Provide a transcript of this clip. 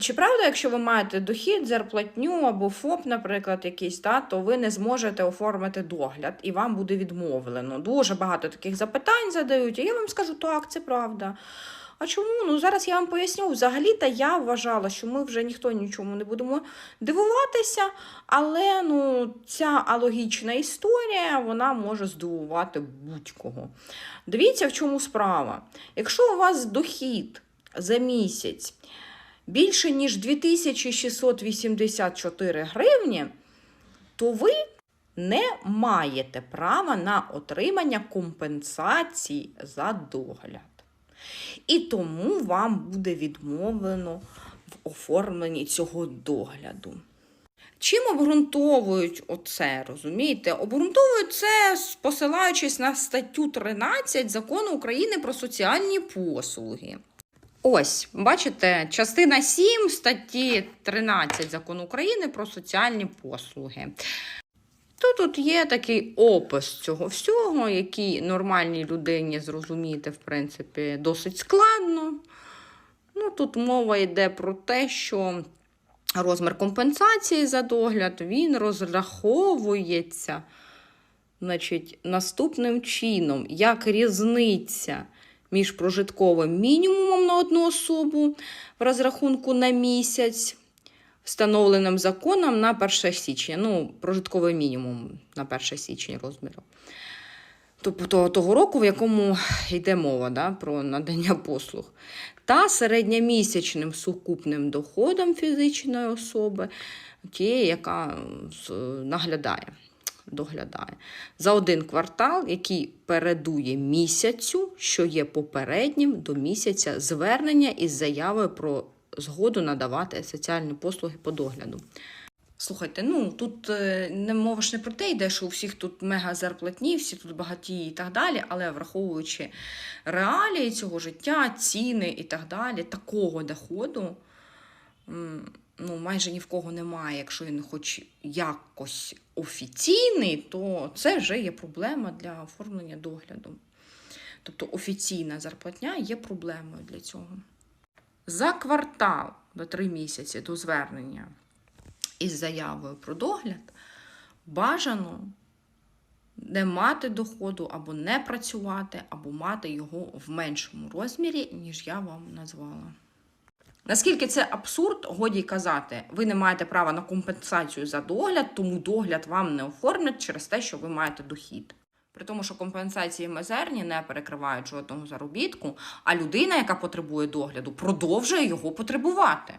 Чи правда, якщо ви маєте дохід, зарплатню або ФОП, наприклад, якийсь, та, то ви не зможете оформити догляд і вам буде відмовлено. Дуже багато таких запитань задають, і я вам скажу, так, це правда. А чому? Ну зараз я вам поясню. Взагалі-то я вважала, що ми вже ніхто нічому не будемо дивуватися, але ну, ця алогічна історія вона може здивувати будь-кого. Дивіться, в чому справа. Якщо у вас дохід за місяць більше, ніж 2684 гривні, то ви не маєте права на отримання компенсації за догляд. І тому вам буде відмовлено в оформленні цього догляду. Чим обґрунтовують оце, розумієте? Обґрунтовують це, посилаючись на статтю 13 закону України про соціальні послуги. Ось, бачите, частина 7 статті 13 закону України про соціальні послуги. Тут, тут є такий опис цього всього, який нормальній людині зрозуміти, в принципі, досить складно. Ну, тут мова йде про те, що розмір компенсації за догляд він розраховується значить, наступним чином, як різниця між прожитковим мінімумом на одну особу в розрахунку на місяць, встановленим законом на 1 січня. Ну, прожитковий мінімум на 1 січня розміру. Тобто того року, в якому йде мова да, про надання послуг, та середньомісячним сукупним доходом фізичної особи, тієї, яка наглядає, доглядає, за один квартал, який передує місяцю, що є попереднім до місяця звернення із заявою про згоду надавати соціальні послуги по догляду. Слухайте, ну тут е, не мова ж не про те йде, що у всіх тут мега зарплатні, всі тут багаті і так далі, але враховуючи реалії цього життя, ціни і так далі, такого доходу ну, майже ні в кого немає. Якщо він хоч якось офіційний, то це вже є проблема для оформлення догляду. Тобто офіційна зарплатня є проблемою для цього. За квартал до три місяці до звернення із заявою про догляд бажано не мати доходу або не працювати, або мати його в меншому розмірі, ніж я вам назвала. Наскільки це абсурд, годі казати, ви не маєте права на компенсацію за догляд, тому догляд вам не оформлять через те, що ви маєте дохід. При тому, що компенсації мизерні не перекривають жодного заробітку, а людина, яка потребує догляду, продовжує його потребувати.